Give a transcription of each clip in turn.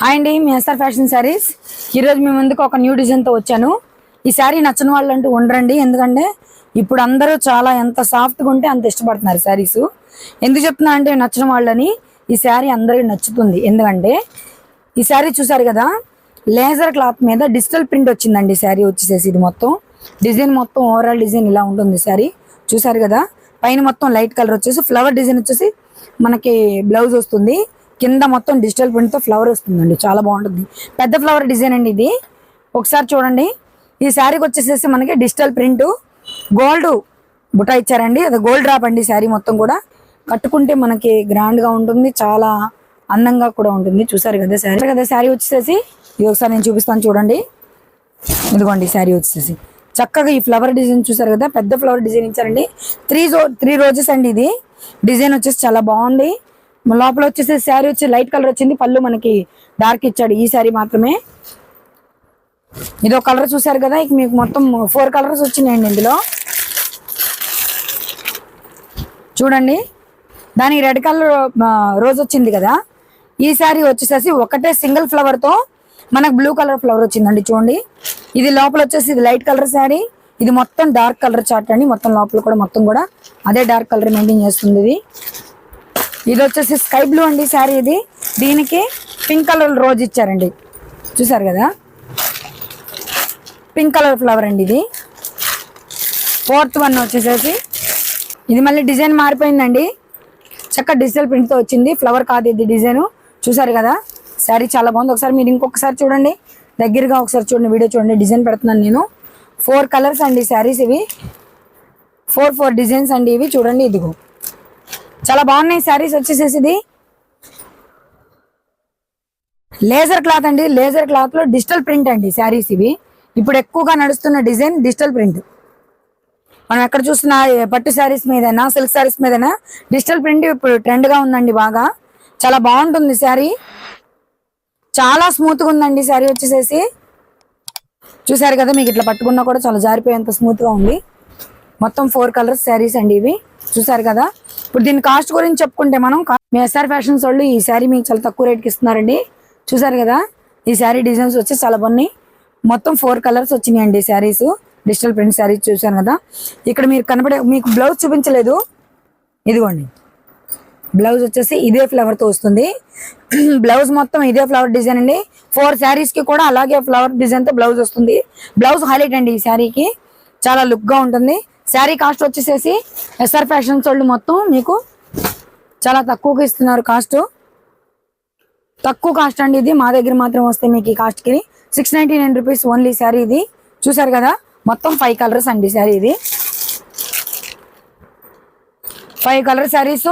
Hi అండి మీ SR fashion saris. ఈరోజు మీ ముందుకు ఒక న్యూ డిజైన్తో వచ్చాను. ఈ శారీ నచ్చని వాళ్ళు అంటూ ఉండరండి ఎందుకంటే ఇప్పుడు అందరూ చాలా ఎంత సాఫ్ట్గా ఉంటే అంత ఇష్టపడుతున్నారు శారీస్. ఎందుకు చెప్తున్నా అంటే నచ్చిన వాళ్ళని ఈ శారీ అందరికీ నచ్చుతుంది. ఎందుకంటే ఈ శారీ చూసారు కదా లేజర్ క్లాత్ మీద డిజిటల్ ప్రింట్ వచ్చిందండి శారీ వచ్చేసేసి ఇది మొత్తం. డిజైన్ మొత్తం ఓవరాల్ డిజైన్ ఇలా ఉంటుంది శారీ. చూసారు కదా పైన మొత్తం లైట్ కలర్ వచ్చేసి ఫ్లవర్ డిజైన్ వచ్చేసి మనకి బ్లౌజ్ వస్తుంది. కింద మొత్తం డిజిటల్ ప్రింట్తో ఫ్లవర్ వస్తుందండి. చాలా బాగుంటుంది. పెద్ద ఫ్లవర్ డిజైన్ అండి ఇది. ఒకసారి చూడండి. ఈ శారీకి వచ్చేసేసి మనకి డిజిటల్ ప్రింట్ గోల్డ్ బుట్ట ఇచ్చారండి. అది గోల్డ్ డ్రాప్ అండి శారీ మొత్తం కూడా. కట్టుకుంటే మనకి గ్రాండ్గా ఉంటుంది. చాలా అందంగా కూడా ఉంటుంది. చూసారు కదా శారీ? కదా శారీ వచ్చేసేసి? ఇది ఒకసారి నేను చూపిస్తాను చూడండి. ఇదిగోండి శారీ వచ్చేసి చక్కగా ఈ ఫ్లవర్ డిజైన్ చూసారు కదా? పెద్ద ఫ్లవర్ డిజైన్ ఇచ్చారండి. త్రీ త్రీ రోజెస్ అండి ఇది. డిజైన్ వచ్చేసి చాలా బాగుంది. లోపల వచ్చేసి శారీ వచ్చి లైట్ కలర్ వచ్చింది. పళ్ళు మనకి డార్క్ ఇచ్చాడు. ఈ శారీ మాత్రమే. ఇదో కలర్ చూసారు కదా? ఇక మీకు మొత్తం ఫోర్ కలర్స్ వచ్చినాయండి ఇందులో. చూడండి. దానికి రెడ్ కలర్ రోజు వచ్చింది కదా? ఈ శారీ వచ్చేసేసి ఒకటే సింగిల్ ఫ్లవర్తో మనకు బ్లూ కలర్ ఫ్లవర్ వచ్చిందండి చూడండి. ఇది లోపల వచ్చేసి ఇది లైట్ కలర్ శారీ. ఇది మొత్తం డార్క్ కలర్ చార్ట్ అండి. మొత్తం లోపల కూడా మొత్తం కూడా అదే డార్క్ కలర్ మెయింటైన్ చేస్తుంది ఇది. ఇది వచ్చేసి స్కై బ్లూ అండి శారీ ఇది. దీనికి పింక్ కలర్ రోజ్ ఇచ్చారండి. చూసారు కదా? పింక్ కలర్ ఫ్లవర్ అండి ఇది. ఫోర్త్ వన్ వచ్చేసేసి. ఇది మళ్ళీ డిజైన్ మారిపోయిందండి. చక్క డిజిటల్ ప్రింట్తో వచ్చింది. ఫ్లవర్ కాదు ఇది డిజైను. చూసారు కదా? శారీ చాలా బాగుంది. ఒకసారి మీరు ఇంకొకసారి చూడండి. దగ్గరగా ఒకసారి చూడండి వీడియో చూడండి. డిజైన్ పెడుతున్నాను నేను. ఫోర్ కలర్స్ అండి శారీస్ ఇవి. ఫోర్ ఫోర్ డిజైన్స్ అండి ఇవి. చూడండి ఇదిగో. చాలా బాగున్నాయి శారీస్ వచ్చేసేసి ఇది లేజర్ క్లాత్ అండి లేజర్ క్లాత్లో డిజిటల్ ప్రింట్ అండి శారీస్ ఇవి. ఇప్పుడు ఎక్కువగా నడుస్తున్న డిజైన్ డిజిటల్ ప్రింట్. మనం ఎక్కడ చూసిన పట్టు శారీస్ మీదైనా సిల్క్ శారీస్ మీదైనా డిజిటల్ ప్రింట్ ఇప్పుడు ట్రెండ్గా ఉందండి బాగా. చాలా బాగుంటుంది శారీ. చాలా స్మూత్గా ఉందండి శారీ వచ్చేసేసి. చూసారు కదా మీకు ఇట్లా పట్టుకున్నా కూడా చాలా జారిపోయేంత స్మూత్గా ఉంది. మొత్తం ఫోర్ కలర్స్ శారీస్ అండి ఇవి. చూసారు కదా? ఇప్పుడు దీని కాస్ట్ గురించి చెప్పుకుంటే మనం కా- మీ ఎస్ఆర్ ఫ్యాషన్స్ వాళ్ళు ఈ శారీ మీకు చాలా తక్కువ రేట్కి ఇస్తున్నారండి. చూసారు కదా? ఈ శారీ డిజైన్స్ వచ్చి చాలా బాగున్నాయి. మొత్తం ఫోర్ కలర్స్ వచ్చినాయి అండి శారీస్. డిజిటల్ ప్రింట్ శారీస్ చూసాను కదా? ఇక్కడ మీరు కనపడే మీకు బ్లౌజ్ చూపించలేదు. ఇదిగోండి. బ్లౌజ్ వచ్చేసి ఇదే ఫ్లవర్తో వస్తుంది. బ్లౌజ్ మొత్తం ఇదే ఫ్లవర్ డిజైన్ అండి. ఫోర్ శారీస్కి కూడా అలాగే ఫ్లవర్ డిజైన్తో బ్లౌజ్ వస్తుంది. బ్లౌజ్ హైలైట్ అండి ఈ శారీకి. చాలా లుక్గా ఉంటుంది. శారీ కాస్ట్ వచ్చేసేసి ఎస్ఆర్ ఫ్యాషన్స్ వాళ్ళు మొత్తం మీకు చాలా తక్కువకి ఇస్తున్నారు కాస్ట్. తక్కువ కాస్ట్ అండి ఇది. మా దగ్గర మాత్రం వస్తే మీకు ఈ కాస్ట్కి six ninety nine rupees only sari ఇది. చూసారు కదా? మొత్తం ఫైవ్ కలర్స్ అండి శారీ ఇది. ఫైవ్ కలర్ శారీస్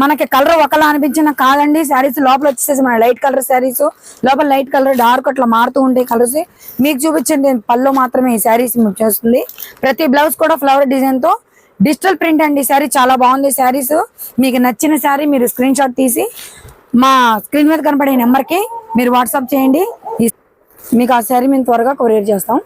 మనకి కలర్ ఒకలా అనిపించిన కాదండి శారీస్ లోపల వచ్చేసేసి మన లైట్ కలర్ శారీస్ లోపల లైట్ కలర్ డార్క్ అట్లా మారుతూ ఉంటాయి కలర్స్. మీకు చూపించండి పళ్ళు మాత్రమే ఈ శారీస్ చేస్తుంది. ప్రతి బ్లౌజ్ కూడా ఫ్లవర్ డిజైన్తో. డిజిటల్ ప్రింట్ అండి శారీ చాలా బాగుంది శారీస్. మీకు నచ్చిన శారీ మీరు స్క్రీన్ షాట్ తీసి మా స్క్రీన్ మీద కనపడే నెంబర్కి మీరు వాట్సాప్ చేయండి. మీకు ఆ శారీ మేము త్వరగా కొరియర్ చేస్తాం.